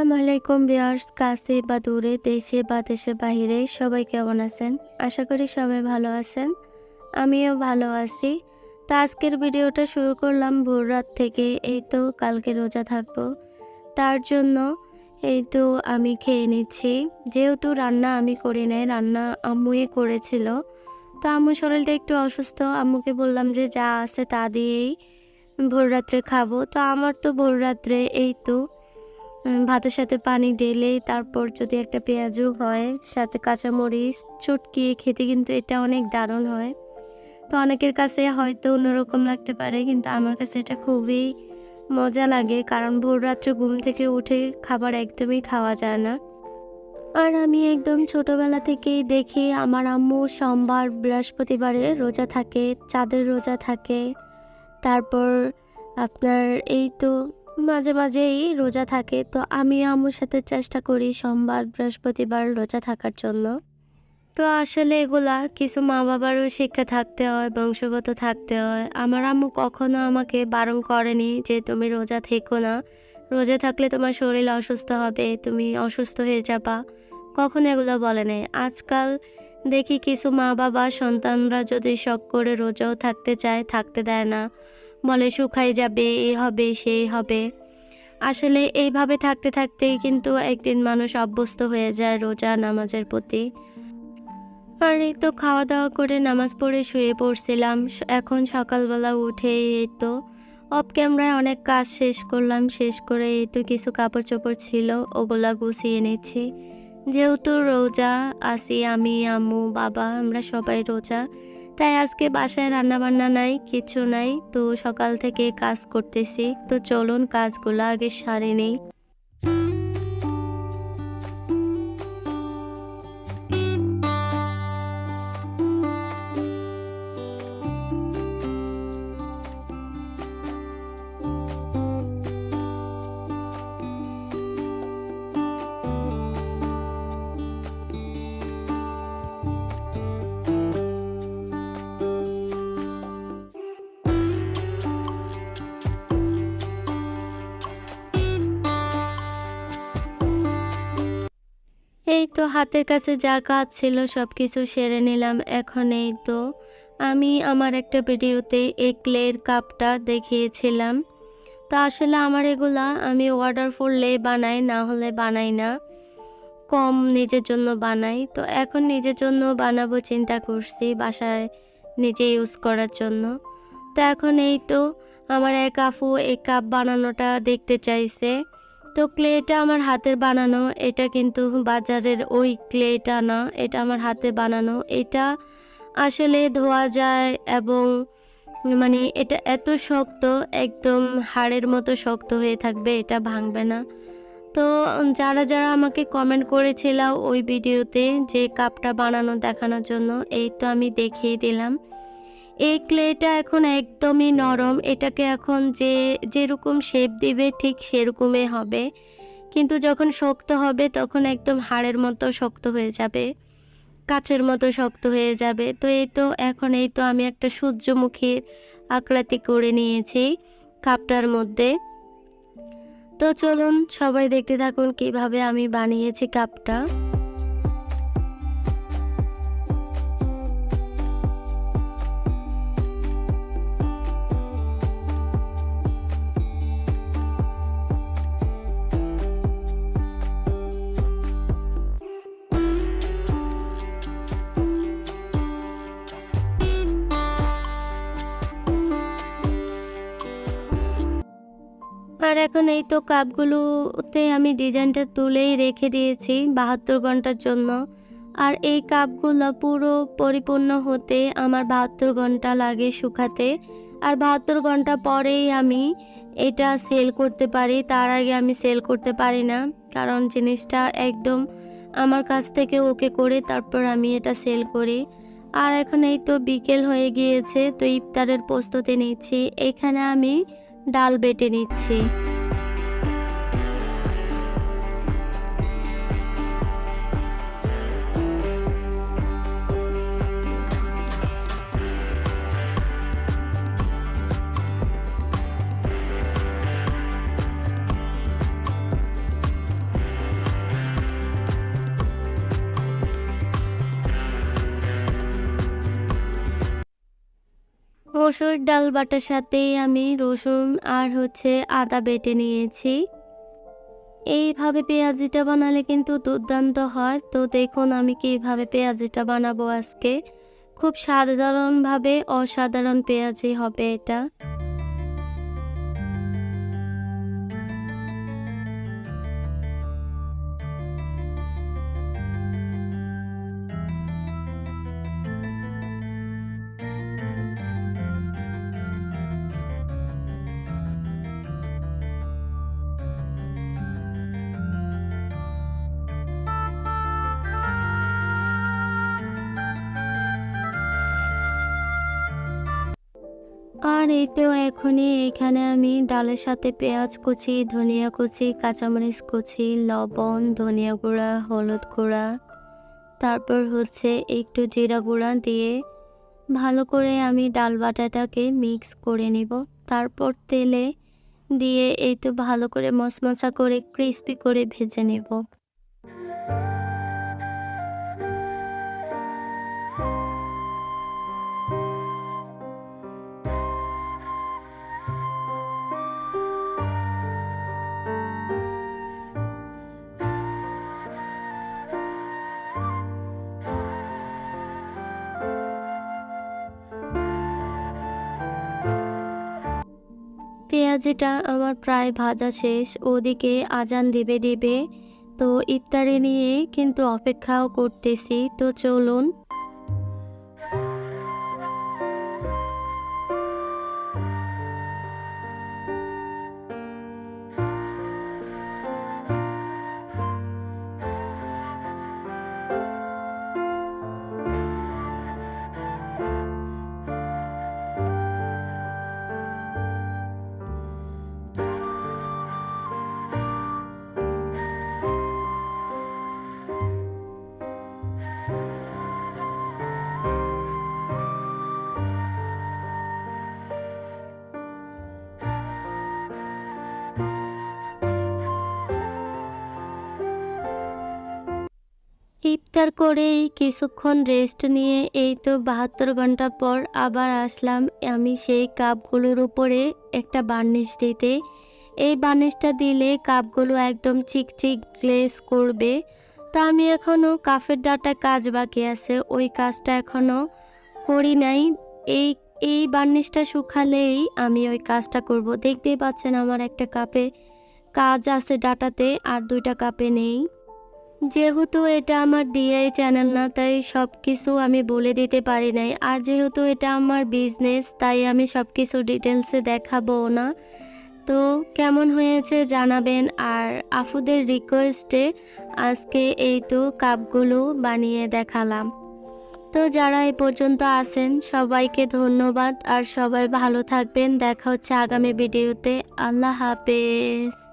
আসসালামু আলাইকুম বিয়ার্স কাছে বা দূরে, দেশে বা দেশের বাহিরে সবাই কেমন আছেন? আশা করি সবাই ভালো আছেন, আমিও ভালো আছি। তো আজকের ভিডিওটা শুরু করলাম ভোর রাত থেকে, এই তো কালকে রোজা থাকব। তার জন্য এই তো আমি খেয়ে নিচ্ছি। যেহেতু রান্না আমি করি নাই, রান্না আম্মুই করেছিল। তো আম্মুর শরীরটা একটু অসুস্থ, আম্মুকে বললাম যে যা আছে তা দিয়েই ভোর রাত্রে খাব। তো আমার তো ভোর রাত্রে এই তো ভাতের সাথে পানি ঢেলে তারপর যদি একটা পেঁয়াজও হয়, সাথে কাঁচামরিচ চটকিয়ে খেতে কিন্তু এটা অনেক দারুণ হয়। তো অনেকের কাছে হয়তো অন্যরকম লাগতে পারে, কিন্তু আমার কাছে এটা খুবই মজা লাগে, কারণ ভোর রাত্রে ঘুম থেকে উঠে খাবার একদমই খাওয়া যায় না। আর আমি একদম ছোটবেলা থেকেই দেখি আমার আম্মু সোমবার বৃহস্পতিবারে রোজা থাকে, চাঁদের রোজা থাকে, তারপর আপনার এই তো মাঝে মাঝেই রোজা থাকে, তো আমি আম্মুর সাথে চেষ্টা করি সোমবার, বৃহস্পতিবার রোজা থাকার জন্য। তো আসলে এগুলা কিছু মা বাবারও শিক্ষা থাকতে হয়, বংশগত থাকতে হয়। আমার আম্মু কখনো আমাকে বারণ করেনি যে, তুমি রোজা থেকো না। রোজা থাকলে তোমার শরীর অসুস্থ হবে, তুমি অসুস্থ হয়ে যাবা। কখনো এগুলো বলে নাই। আজকাল দেখি কিছু মা বাবা সন্তানরা যদি শখ করে রোজাও থাকতে চায়, থাকতে দেয় না। বলে শুকাই যাবে, এ হবে সেই হবে। আসলে এইভাবে থাকতে থাকতেই কিন্তু একদিন মানুষ অভ্যস্ত হয়ে যায় রোজা নামাজের প্রতি। আর এই তো খাওয়া দাওয়া করে নামাজ পড়ে শুয়ে পড়ছিলাম। এখন সকালবেলা উঠে এই তো অফ ক্যামেরায় অনেক কাজ শেষ করলাম। শেষ করে এই তো কিছু কাপড় চোপড় ছিল, ওগুলা গুছিয়ে নিচ্ছি। যেহেতু রোজা, আসি, আমি, আম্মু, বাবা, আমরা সবাই রোজা তাই আজকে বাসায় রান্না বান্না নাই, কিছু নাই। তো সকাল থেকে কাজ করতেছি। তো চলুন কাজগুলো আগে সারে নেই। এই তো হাতের কাছে যা কাজ ছিল সব কিছু সেরে নিলাম, এখন এই তো। আমি আমার একটা ভিডিওতে এই ক্লের কাপটা দেখিয়েছিলাম। তো আসলে আমার এগুলা আমি অর্ডার করলে বানাই, না হলে বানাই না। কম নিজের জন্য বানাই। তো এখন নিজের জন্য বানাবো চিন্তা করছি বাসায় নিজে ইউজ করার জন্য। তো এখন এই তো, আমার এক আফু এই কাপ বানানোটা দেখতে চাইছে। তো ক্লেটা আমার হাতের বানানো, এটা কিন্তু বাজারের ওই ক্লেটা না, এটা আমার হাতে বানানো। এটা আসলে ধোয়া যায় এবং মানে এটা এত শক্ত, একদম হাড়ের মতো শক্ত হয়ে থাকবে, এটা ভাঙবে না। তো যারা যারা আমাকে কমেন্ট করেছিল ওই ভিডিওতে যে কাপটা বানানো দেখানোর জন্য, এই তো আমি দেখিয়ে দিলাম। এই ক্লেটা এখন একদমই নরম। এটাকে এখন যে, যেরকম শেপ দিবে ঠিক সেরকমই হবে। কিন্তু যখন শক্ত হবে তখন একদম হাড়ের মতো শক্ত হয়ে যাবে। কাচের মতো শক্ত হয়ে যাবে। তো এই তো, এখন এই তো আমি একটা সূর্যমুখীর আকৃতি করে নিয়েছি কাপটার মধ্যে। তো চলুন সবাই দেখতে থাকুন কীভাবে আমি বানিয়েছি কাপটা। আর এখন এই তো কাপগুলোতে আমি ডিজাইনটা তুলেই রেখে দিয়েছি বাহাত্তর ঘণ্টার জন্য। আর এই কাপগুলো পুরো পরিপূর্ণ হতে আমার বাহাত্তর ঘণ্টা লাগে শুকাতে। আর বাহাত্তর ঘণ্টা পরেই আমি এটা সেল করতে পারি, তার আগে আমি সেল করতে পারি না। কারণ জিনিসটা একদম আমার কাছ থেকে ওকে করে তারপর আমি এটা সেল করি। আর এখন এই তো বিকেল হয়ে গিয়েছে, তো ইফতারের প্রস্তুতি নিচ্ছি। এখানে আমি ডাল বেটে নিচ্ছি। মসুর ডাল বাটার সাথে আমি রসুন আর হচ্ছে আদা বেটে নিয়েছি। এইভাবে পেঁয়াজিটা বানালে কিন্তু দুর্দান্ত হয়। তো দেখুন আমি কীভাবে পেঁয়াজিটা বানাবো আজকে। খুব সাধারণভাবে অসাধারণ পেঁয়াজি হবে এটা। আর এই তো এখনই এখানে আমি ডালের সাথে পেঁয়াজ কুচি, ধনিয়া কুচি, কাঁচামরিচ কুচি, লবণ, ধনিয়া গুঁড়া, হলুদ গুঁড়া, তারপর হচ্ছে একটু জিরা গুঁড়া দিয়ে ভালো করে আমি ডাল বাটাটাকে মিক্স করে নিব। তারপর তেলে দিয়ে এই তো ভালো করে মশমশা করে ক্রিস্পি করে ভেজে নেব। পেঁয়াজিটা আমার প্রায় ভাজা শেষ, ওদিকে আজান দেবে দেবে। তো ইফতারি নিয়ে কিন্তু অপেক্ষাও করতেছি। তো চলুন ইফতার করেই কিছুক্ষণ রেস্ট নিয়ে এই তো বাহাত্তর ঘণ্টা পর আবার আসলাম আমি সেই কাপগুলোর উপরে একটা বার্নিশ দিতে। এই বার্নিশটা দিলে কাপগুলো একদম চিকচিক গ্লেস করবে। তা আমি এখনও কাফের ডাটা কাজ বাকি আছে, ওই কাজটা এখনও করি নাই। এই এই বার্নিশটা শুকালেই আমি ওই কাজটা করব। দেখতেই পাচ্ছেন আমার একটা কাপে কাজ আছে ডাটাতে, আর দুইটা কাপে নেই। যেহেতু এটা আমার ডিআই চ্যানেল না, তাই সব কিছু আমি বলে দিতে পারি নাই। আর যেহেতু এটা আমার বিজনেস তাই আমি সব কিছু ডিটেলসে দেখাবো না। তো কেমন হয়েছে জানাবেন, আর আফুদের রিকোয়েস্টে আজকে এই তো কাপগুলো বানিয়ে দেখালাম। তো যারা এই পর্যন্ত আছেন, সবাইকে ধন্যবাদ, আর সবাই ভালো থাকবেন। দেখা হচ্ছে আগামী ভিডিওতে আল্লাহ হাফেজ।